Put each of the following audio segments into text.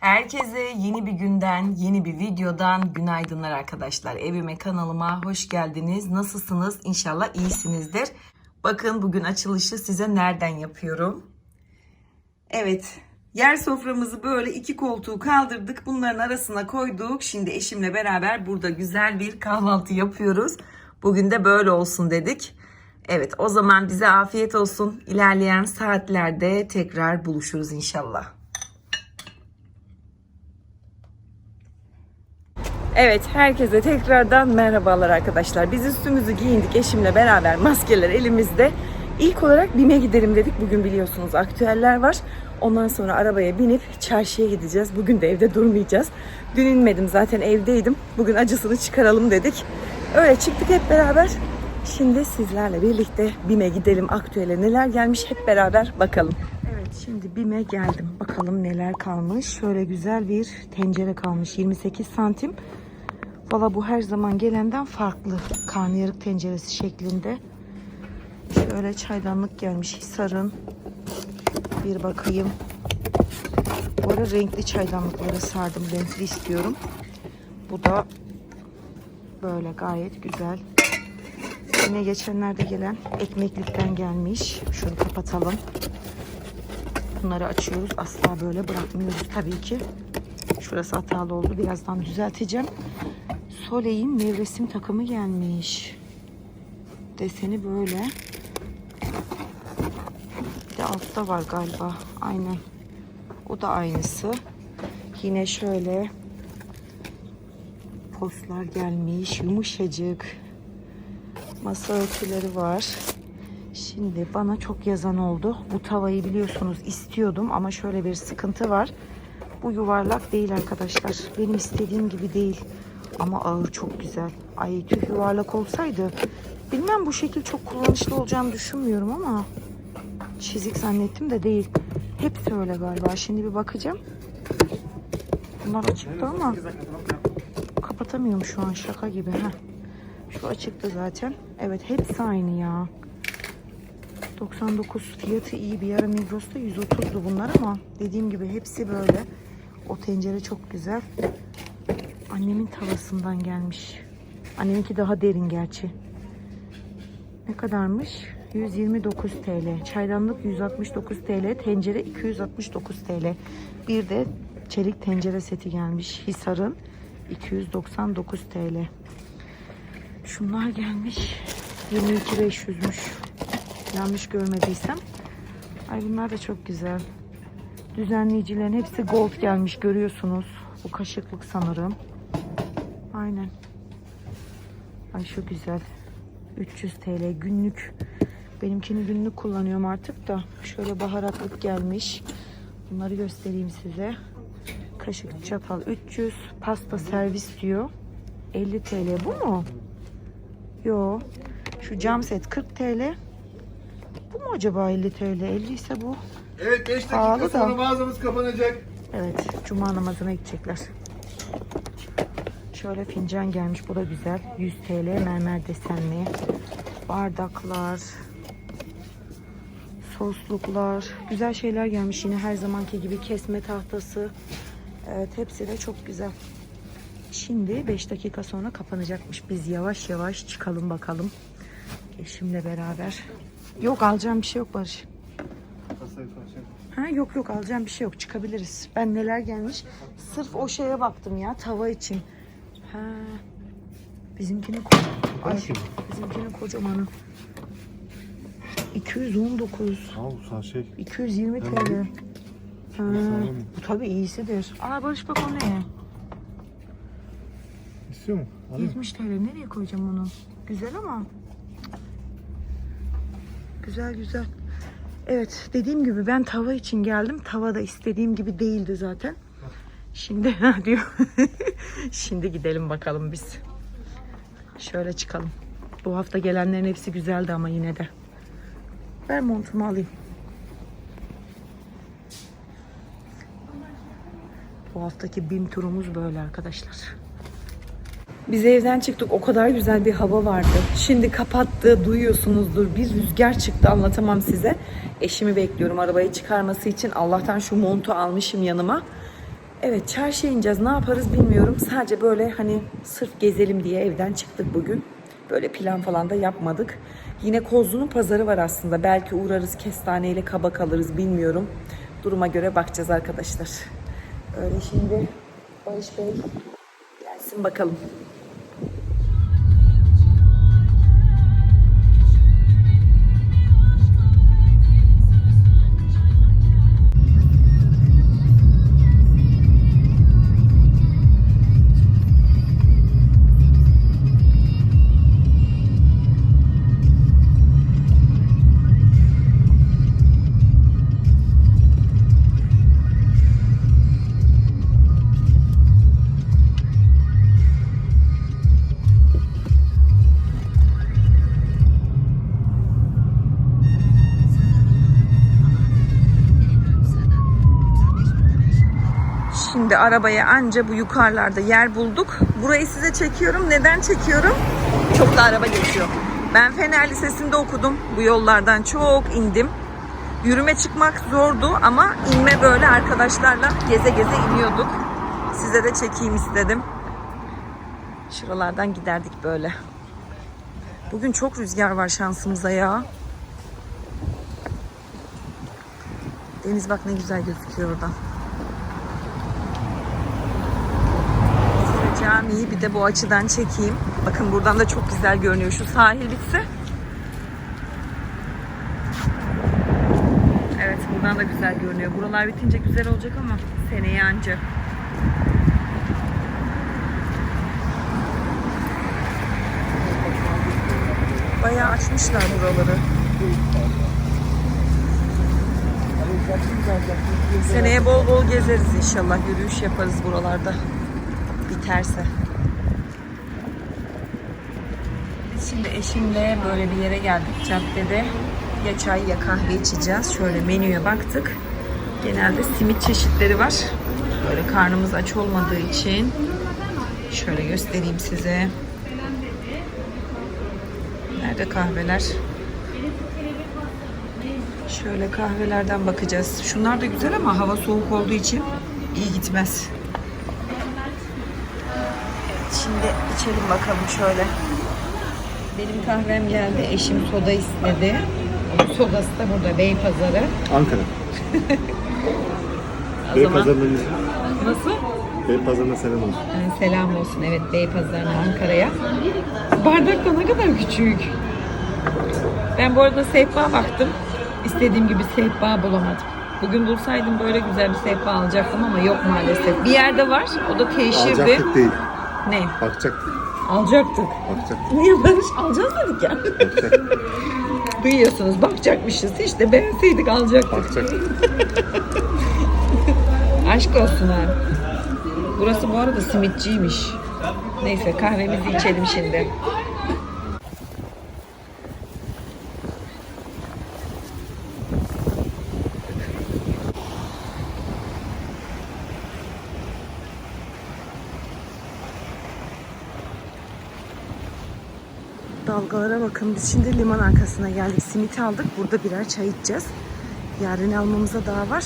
Herkese yeni bir günden, yeni bir videodan günaydınlar arkadaşlar. Evime kanalıma hoş geldiniz. Nasılsınız? İnşallah iyisinizdir. Bakın bugün açılışı size nereden yapıyorum? Evet, yer soframızı böyle iki koltuğu kaldırdık. Bunların arasına koyduk. Şimdi eşimle beraber burada güzel bir kahvaltı yapıyoruz. Bugün de böyle olsun dedik. Evet, o zaman bize afiyet olsun. İlerleyen saatlerde tekrar buluşuruz inşallah. Evet, herkese tekrardan merhabalar arkadaşlar. Biz üstümüzü giyindik eşimle beraber maskeler elimizde. İlk olarak BİM'e gidelim dedik. Bugün biliyorsunuz aktüeller var. Ondan sonra arabaya binip çarşıya gideceğiz. Bugün de evde durmayacağız. Dün inmedim zaten evdeydim. Bugün acısını çıkaralım dedik. Öyle çıktık hep beraber. Şimdi sizlerle birlikte BİM'e gidelim. Aktüele neler gelmiş hep beraber bakalım. Evet şimdi BİM'e geldim. Bakalım neler kalmış. Şöyle güzel bir tencere kalmış. 28 santim. Valla bu her zaman gelenden farklı. Karnıyarık tenceresi şeklinde. Şöyle çaydanlık gelmiş Hisar'ın. Bir bakayım. Bu ara renkli çaydanlıkları sardım. Renkli istiyorum. Bu da böyle gayet güzel. Yine geçenlerde gelen ekmeklikten gelmiş. Şunu kapatalım. Bunları açıyoruz. Asla böyle bırakmıyoruz tabii ki. Şurası hatalı oldu. Birazdan düzelteceğim. Soleil'in nevresim takımı gelmiş. Deseni böyle. Bir de altta var galiba. Aynen. O da aynısı. Yine şöyle postlar gelmiş. Yumuşacık. Masa örtüleri var. Şimdi bana çok yazan oldu. Bu tavayı biliyorsunuz istiyordum ama şöyle bir sıkıntı var. Bu yuvarlak değil arkadaşlar. Benim istediğim gibi değil. Ama ağır çok güzel. Ay tüh yuvarlak olsaydı. Bilmem bu şekil çok kullanışlı olacağını düşünmüyorum ama çizik zannettim de değil. Hepsi öyle galiba. Şimdi bir bakacağım. Bunlar açıktı ama kapatamıyorum şu an şaka gibi. Heh. Şu açıktı zaten. Evet hepsi aynı ya. 99 fiyatı iyi bir ara Migros'ta 130'du bunlar ama dediğim gibi hepsi böyle. O tencere çok güzel. Annemin tavasından gelmiş. Anneminki daha derin gerçi. Ne kadarmış? 129 TL. Çaydanlık 169 TL. Tencere 269 TL. Bir de çelik tencere seti gelmiş. Hisar'ın 299 TL. Şunlar gelmiş. 22.500'müş. Yanlış görmediysem. Ay bunlar da çok güzel. Düzenleyicilerin hepsi gold gelmiş görüyorsunuz. Bu kaşıklık sanırım. Aynen. Ay şu güzel. 300 TL günlük. Benimkini günlük kullanıyorum artık da. Şöyle baharatlık gelmiş. Bunları göstereyim size. Kaşık çatal 300. Pasta servis diyor. 50 TL bu mu? Yo. Şu cam set 40 TL. Bu mu acaba 50 TL? 50 ise bu. Evet 5 Pahalı dakika da. sonra mağazamız kapanacak. Evet, cuma namazına gidecekler. Şöyle fincan gelmiş, bu da güzel. 100 TL mermer desenli. Bardaklar, sosluklar, güzel şeyler gelmiş yine her zamanki gibi kesme tahtası. Evet, hepsi de çok güzel. Şimdi 5 dakika sonra kapanacakmış. Biz yavaş yavaş çıkalım bakalım. Eşimle beraber. Yok alacağım bir şey yok Barış. Ha yok yok alacağım bir şey yok çıkabiliriz. Ben neler gelmiş sırf o şeye baktım ya tava için. Ha bizimkinin Ay, bizimkinin kocamanı. 219 Al sen şey. 220 TL. Ha, bu tabii iyisidir. Aa Barış bak o ne? İstiyor mu? Alayım. 70 TL nereye koyacağım onu? Güzel ama. Güzel güzel. Evet dediğim gibi ben tava için geldim. Tava da istediğim gibi değildi zaten. Şimdi diyor. Şimdi gidelim bakalım biz. Şöyle çıkalım. Bu hafta gelenlerin hepsi güzeldi ama yine de. Ver montumu alayım. Bu haftaki BİM turumuz böyle arkadaşlar. Biz evden çıktık o kadar güzel bir hava vardı. Şimdi kapattı duyuyorsunuzdur. Bir rüzgar çıktı anlatamam size. Eşimi bekliyorum arabayı çıkarması için. Allah'tan şu montu almışım yanıma. Evet çarşıya ineceğiz. Ne yaparız bilmiyorum. Sadece böyle hani sırf gezelim diye evden çıktık bugün. Böyle plan falan da yapmadık. Yine Kozlu'nun pazarı var aslında. Belki uğrarız kestaneyle kabak alırız bilmiyorum. Duruma göre bakacağız arkadaşlar. Öyle şimdi Barış Bey gelsin bakalım. Şimdi arabaya anca bu yukarılarda yer bulduk. Burayı size çekiyorum. Neden çekiyorum? Çok da araba geçiyor. Ben Fener Lisesi'nde okudum. Bu yollardan çok indim. Yürüme çıkmak zordu ama inme böyle arkadaşlarla geze geze iniyorduk. Size de çekeyim istedim. Şuralardan giderdik böyle. Bugün çok rüzgar var şansımıza ya. Deniz bak ne güzel gözüküyor oradan. Size camiyi bir de bu açıdan çekeyim. Bakın buradan da çok güzel görünüyor. Şu sahil bitse. Evet buradan da güzel görünüyor. Buralar bitince güzel olacak ama seneye anca. Bayağı açmışlar buraları. Seneye bol bol gezeriz inşallah. Yürüyüş yaparız buralarda. Biterse. Biz şimdi eşimle böyle bir yere geldik caddede. Ya çay ya kahve içeceğiz. Şöyle menüye baktık. Genelde simit çeşitleri var. Böyle karnımız aç olmadığı için şöyle göstereyim size. Nerede kahveler? Şöyle kahvelerden bakacağız. Şunlar da güzel ama hava soğuk olduğu için iyi gitmez. Şimdi içelim bakalım şöyle. Benim kahvem geldi. Eşim soda istedi. Onun sodası da burada Beypazarı. Ankara. O zaman pazarına, nasıl? Bey pazarına selam olsun. Yani selam olsun evet Beypazarı'na Ankara'ya. Bardak da ne kadar küçük. Ben bu arada sehpa baktım. İstediğim gibi sehpa bulamadım. Bugün bulsaydım böyle güzel bir sehpa alacaktım ama yok maalesef. Bir yerde var. O da teşhirdi. Alacaktık değil. Ne? Bakacaktık. Alacaktık. Bakacaktık. Niye Barış alacağız dedik ya. Bakacaktık. Duyuyorsunuz bakacakmışız. İşte beğenseydik alacaktık. Bakacaktık. Aşk olsun ha. Burası bu arada simitçiymiş. Neyse kahvemizi içelim şimdi. Dalgalara bakın. Biz şimdi liman arkasına geldik. Simit aldık. Burada birer çay içeceğiz. Yarın almamıza daha var.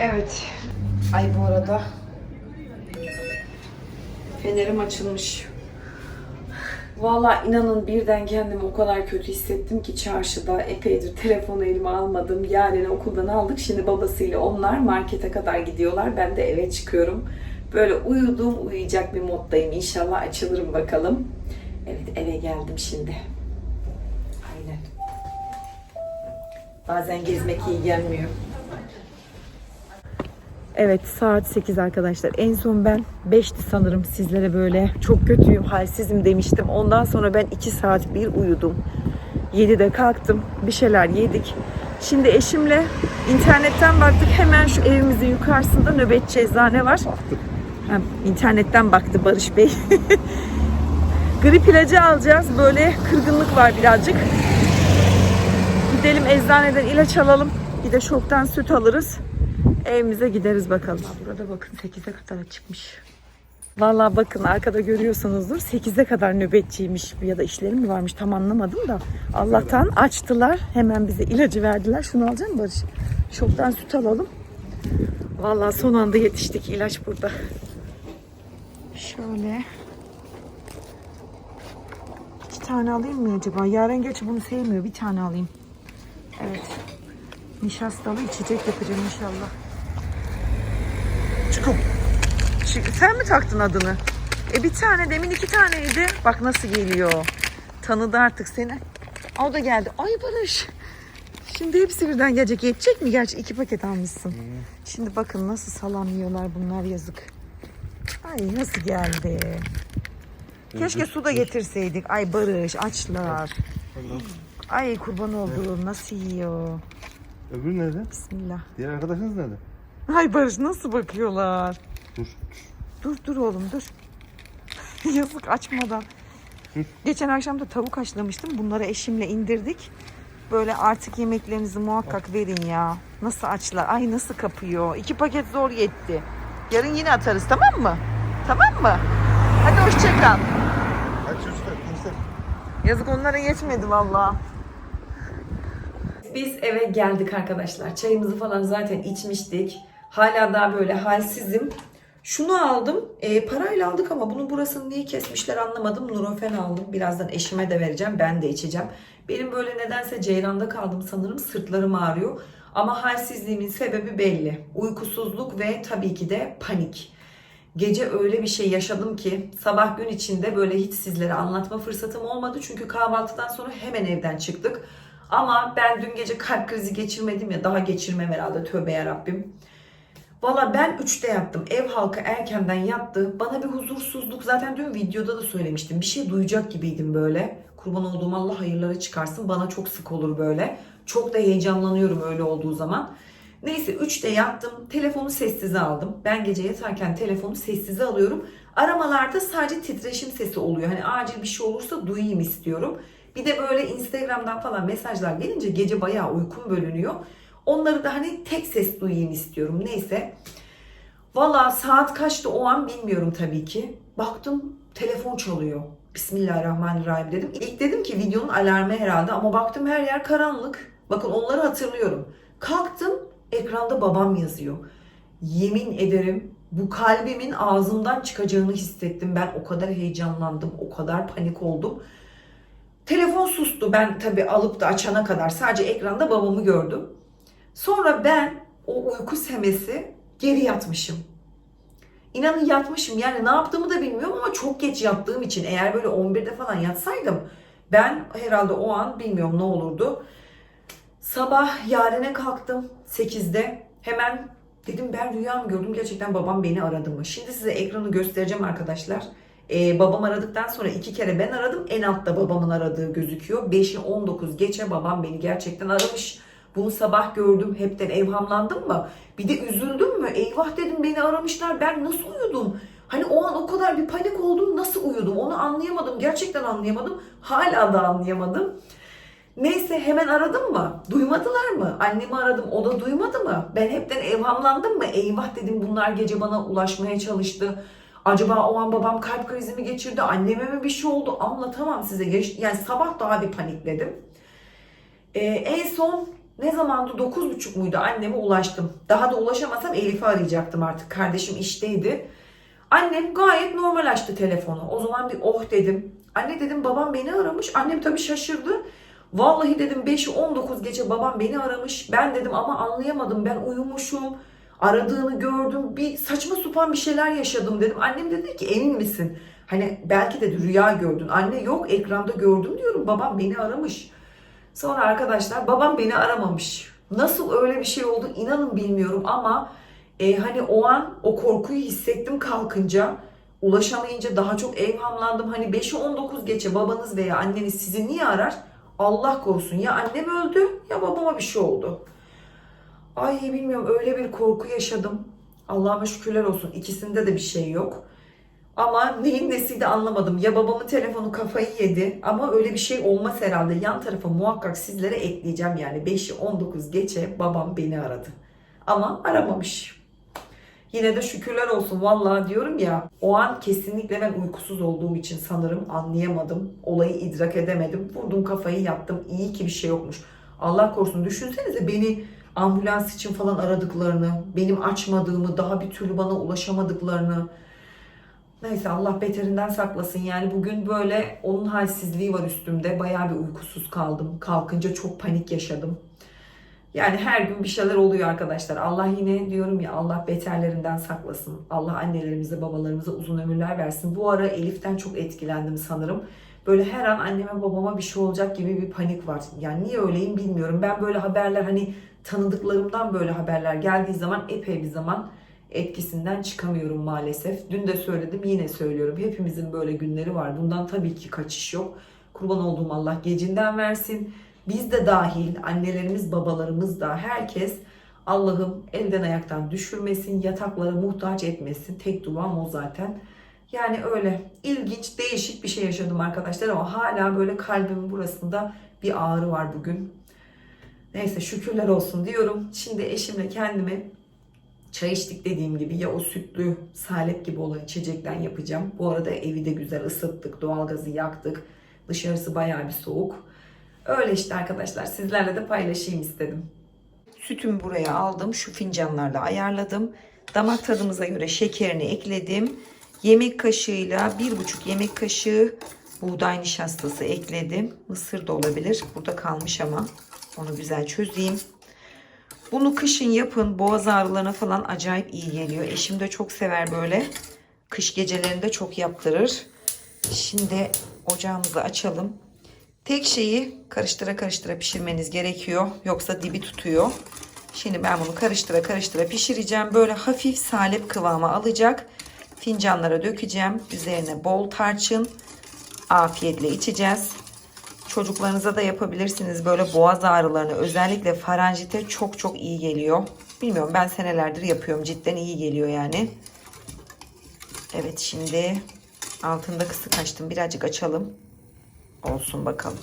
Evet. Ay bu arada fenerim açılmış. Vallahi inanın birden kendimi o kadar kötü hissettim ki çarşıda epeydir telefonu elime almadım. Yarın okuldan aldık. Şimdi babasıyla onlar markete kadar gidiyorlar. Ben de eve çıkıyorum. Böyle uyuduğum uyuyacak bir moddayım. İnşallah açılırım bakalım. Evet eve geldim şimdi. Aynen. Bazen gezmek iyi gelmiyor. Evet saat 8 arkadaşlar. En son ben 5'ti sanırım sizlere böyle çok kötüyüm, halsizim demiştim. Ondan sonra ben 2 saat bir uyudum. 7'de kalktım. Bir şeyler yedik. Şimdi eşimle internetten baktık. Hemen şu evimizin yukarısında nöbetçi eczane var. Ha, internetten baktı Barış Bey. Grip ilacı alacağız. Böyle kırgınlık var birazcık. Gidelim eczaneden ilaç alalım. Bir de şoktan süt alırız. Evimize gideriz bakalım. Burada bakın 8'e kadar çıkmış. Vallahi bakın arkada görüyorsunuzdur 8'e kadar nöbetçiymiş ya da işleri mi varmış tam anlamadım da Allah'tan açtılar hemen bize ilacı verdiler şunu alacak mısın Barış? Şoktan süt alalım. Vallahi son anda yetiştik ilaç burada. Şöyle iki tane alayım mı acaba? Yaren gerçi bunu sevmiyor bir tane alayım. Evet. Nişastalı içecek yapacağım inşallah. Çıkım. Çık- Sen mi taktın adını? E bir tane demin iki taneydi. Bak nasıl geliyor. Tanıdı artık seni. Aa, O da geldi. Ay Barış. Şimdi hepsi birden gelecek. Yetecek mi? Gerçi iki paket almışsın. Şimdi bakın nasıl salam yiyorlar bunlar yazık. Ay nasıl geldi. Keşke su da getirseydik. Ay Barış açlar. Ay kurban olduğum nasıl yiyor. Öbürü nerede? Bismillah. Diğer arkadaşınız nerede? Ay Barış nasıl bakıyorlar. Dur. Dur dur oğlum dur. Yazık açmadan. Dur. Geçen akşam da tavuk haşlamıştım. Bunları eşimle indirdik. Böyle artık yemeklerinizi muhakkak verin ya. Nasıl açlar? Ay nasıl kapıyor? İki paket zor yetti. Yarın yine atarız tamam mı? Tamam mı? Hadi hoşça kal. Hadi çocuklar gençler. Yazık onlara yetmedi valla. Biz eve geldik arkadaşlar. Çayımızı falan zaten içmiştik. Hala daha böyle halsizim. Şunu aldım. E, parayla aldık ama bunun burasını niye kesmişler anlamadım. Nurofen aldım. Birazdan eşime de vereceğim. Ben de içeceğim. Benim böyle nedense ceyranda kaldım sanırım. Sırtlarım ağrıyor. Ama halsizliğimin sebebi belli. Uykusuzluk ve tabii ki de panik. Gece öyle bir şey yaşadım ki sabah gün içinde böyle hiç sizlere anlatma fırsatım olmadı. Çünkü kahvaltıdan sonra hemen evden çıktık. Ama ben dün gece kalp krizi geçirmedim ya daha geçirmem herhalde tövbe yarabbim. Valla ben 3'te yattım. Ev halkı erkenden yattı. Bana bir huzursuzluk zaten dün videoda da söylemiştim. Bir şey duyacak gibiydim böyle. Kurban olduğum Allah hayırları çıkarsın. Bana çok sık olur böyle. Çok da heyecanlanıyorum öyle olduğu zaman. Neyse 3'te yattım. Telefonu sessize aldım. Ben gece yatarken telefonu sessize alıyorum. Aramalarda sadece titreşim sesi oluyor. Hani acil bir şey olursa duyayım istiyorum. Bir de böyle Instagram'dan falan mesajlar gelince gece bayağı uykum bölünüyor. Onları da hani tek ses duyayım istiyorum. Neyse. Valla saat kaçtı o an bilmiyorum tabii ki. Baktım telefon çalıyor. Bismillahirrahmanirrahim dedim. İlk dedim ki videonun alarmı herhalde ama baktım her yer karanlık. Bakın onları hatırlıyorum. Kalktım ekranda babam yazıyor. Yemin ederim bu kalbimin ağzımdan çıkacağını hissettim. Ben o kadar heyecanlandım, o kadar panik oldum. Telefon sustu. Ben tabii alıp da açana kadar sadece ekranda babamı gördüm. Sonra ben o uyku semesi geri yatmışım. İnanın yatmışım yani ne yaptığımı da bilmiyorum ama çok geç yattığım için eğer böyle 11'de falan yatsaydım ben herhalde o an bilmiyorum ne olurdu. Sabah yarine kalktım 8'de hemen dedim ben rüya gördüm gerçekten babam beni aradı mı? Şimdi size ekranı göstereceğim arkadaşlar. Ee, babam aradıktan sonra iki kere ben aradım. En altta babamın aradığı gözüküyor. 5'i 19 geçe babam beni gerçekten aramış. Bunu sabah gördüm. Hepten evhamlandım mı? Bir de üzüldüm mü? Eyvah dedim beni aramışlar. Ben nasıl uyudum? Hani o an o kadar bir panik oldum. Nasıl uyudum? Onu anlayamadım. Gerçekten anlayamadım. Hala da anlayamadım. Neyse hemen aradım mı? Duymadılar mı? Annemi aradım o da duymadı mı? Ben hepten evhamlandım mı? Eyvah dedim bunlar gece bana ulaşmaya çalıştı. Acaba o an babam kalp krizi mi geçirdi? Anneme mi bir şey oldu? Anlatamam size. Yani sabah daha bir panikledim. Ee, en son ne zamandı? 9.30 muydu? Anneme ulaştım. Daha da ulaşamasam Elif'i arayacaktım artık. Kardeşim işteydi. Annem gayet normal açtı telefonu. O zaman bir oh dedim. Anne dedim babam beni aramış. Annem tabii şaşırdı. Vallahi dedim 5'i 19 gece babam beni aramış. Ben dedim ama anlayamadım. Ben uyumuşum. Aradığını gördüm. Bir saçma sapan bir şeyler yaşadım dedim. Annem dedi ki emin misin? Hani belki de rüya gördün. Anne yok ekranda gördüm diyorum. Babam beni aramış. Sonra arkadaşlar babam beni aramamış. Nasıl öyle bir şey oldu inanın bilmiyorum ama E, hani o an o korkuyu hissettim kalkınca. Ulaşamayınca daha çok evhamlandım. Hani 5'i 19 geçe babanız veya anneniz sizi niye arar? Allah korusun ya annem öldü ya babama bir şey oldu. Ay bilmiyorum öyle bir korku yaşadım. Allah'ıma şükürler olsun ikisinde de bir şey yok. Ama neyin nesiydi anlamadım. Ya babamın telefonu kafayı yedi ama öyle bir şey olmaz herhalde. Yan tarafa muhakkak sizlere ekleyeceğim yani. 5'i 19 geçe babam beni aradı. Ama aramamış. Yine de şükürler olsun vallahi diyorum ya o an kesinlikle ben uykusuz olduğum için sanırım anlayamadım. Olayı idrak edemedim. Vurdum kafayı yattım. İyi ki bir şey yokmuş. Allah korusun düşünsenize beni ambulans için falan aradıklarını, benim açmadığımı, daha bir türlü bana ulaşamadıklarını. Neyse Allah beterinden saklasın. Yani bugün böyle onun halsizliği var üstümde. Bayağı bir uykusuz kaldım. Kalkınca çok panik yaşadım. Yani her gün bir şeyler oluyor arkadaşlar. Allah yine diyorum ya Allah beterlerinden saklasın. Allah annelerimize babalarımıza uzun ömürler versin. Bu ara Elif'ten çok etkilendim sanırım. Böyle her an anneme babama bir şey olacak gibi bir panik var. Yani niye öyleyim bilmiyorum. Ben böyle haberler hani tanıdıklarımdan böyle haberler geldiği zaman epey bir zaman etkisinden çıkamıyorum maalesef. Dün de söyledim yine söylüyorum. Hepimizin böyle günleri var. Bundan tabii ki kaçış yok. Kurban olduğum Allah gecinden versin. Biz de dahil, annelerimiz, babalarımız da herkes Allah'ım elden ayaktan düşürmesin, yataklara muhtaç etmesin. Tek duam o zaten. Yani öyle ilginç, değişik bir şey yaşadım arkadaşlar ama hala böyle kalbimin burasında bir ağrı var bugün. Neyse şükürler olsun diyorum. Şimdi eşimle kendime çay içtik dediğim gibi ya o sütlü salep gibi olan içecekten yapacağım. Bu arada evi de güzel ısıttık, doğalgazı yaktık. Dışarısı bayağı bir soğuk. Öyle işte arkadaşlar sizlerle de paylaşayım istedim. Sütümü buraya aldım. Şu fincanlarla ayarladım. Damak tadımıza göre şekerini ekledim. Yemek kaşığıyla bir buçuk yemek kaşığı buğday nişastası ekledim. Mısır da olabilir. Burada kalmış ama onu güzel çözeyim. Bunu kışın yapın. Boğaz ağrılarına falan acayip iyi geliyor. Eşim de çok sever böyle. Kış gecelerinde çok yaptırır. Şimdi ocağımızı açalım. Tek şeyi karıştıra karıştıra pişirmeniz gerekiyor. Yoksa dibi tutuyor. Şimdi ben bunu karıştıra karıştıra pişireceğim. Böyle hafif salep kıvamı alacak. Fincanlara dökeceğim. Üzerine bol tarçın. Afiyetle içeceğiz. Çocuklarınıza da yapabilirsiniz. Böyle boğaz ağrılarına özellikle faranjite çok çok iyi geliyor. Bilmiyorum ben senelerdir yapıyorum. Cidden iyi geliyor yani. Evet şimdi altında kısık açtım. Birazcık açalım. Olsun bakalım.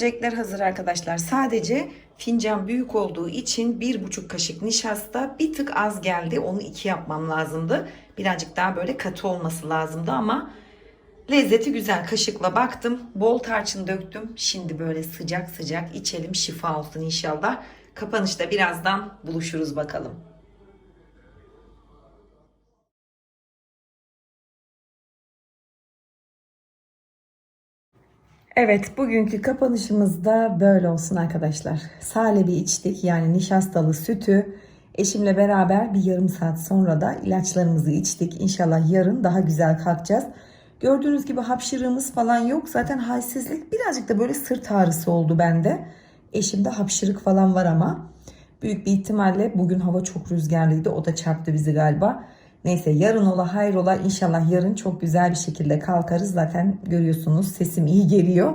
İçecekler hazır arkadaşlar. Sadece fincan büyük olduğu için bir buçuk kaşık nişasta bir tık az geldi. Onu iki yapmam lazımdı. Birazcık daha böyle katı olması lazımdı ama lezzeti güzel. Kaşıkla baktım. Bol tarçın döktüm. Şimdi böyle sıcak sıcak içelim. Şifa olsun inşallah. Kapanışta birazdan buluşuruz bakalım. Evet, bugünkü kapanışımız da böyle olsun arkadaşlar. Salebi içtik yani nişastalı sütü. Eşimle beraber bir yarım saat sonra da ilaçlarımızı içtik. İnşallah yarın daha güzel kalkacağız. Gördüğünüz gibi hapşırığımız falan yok. Zaten halsizlik birazcık da böyle sırt ağrısı oldu bende. Eşimde hapşırık falan var ama. Büyük bir ihtimalle bugün hava çok rüzgarlıydı. O da çarptı bizi galiba. Neyse yarın ola hayrola inşallah yarın çok güzel bir şekilde kalkarız. Zaten görüyorsunuz sesim iyi geliyor.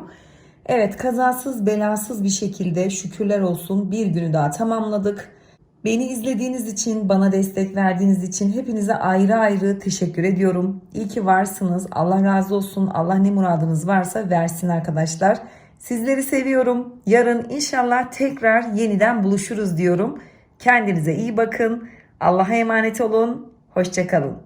Evet kazasız belasız bir şekilde şükürler olsun bir günü daha tamamladık. Beni izlediğiniz için, bana destek verdiğiniz için hepinize ayrı ayrı teşekkür ediyorum. İyi ki varsınız. Allah razı olsun. Allah ne muradınız varsa versin arkadaşlar. Sizleri seviyorum. Yarın inşallah tekrar yeniden buluşuruz diyorum. Kendinize iyi bakın. Allah'a emanet olun. Hoşçakalın.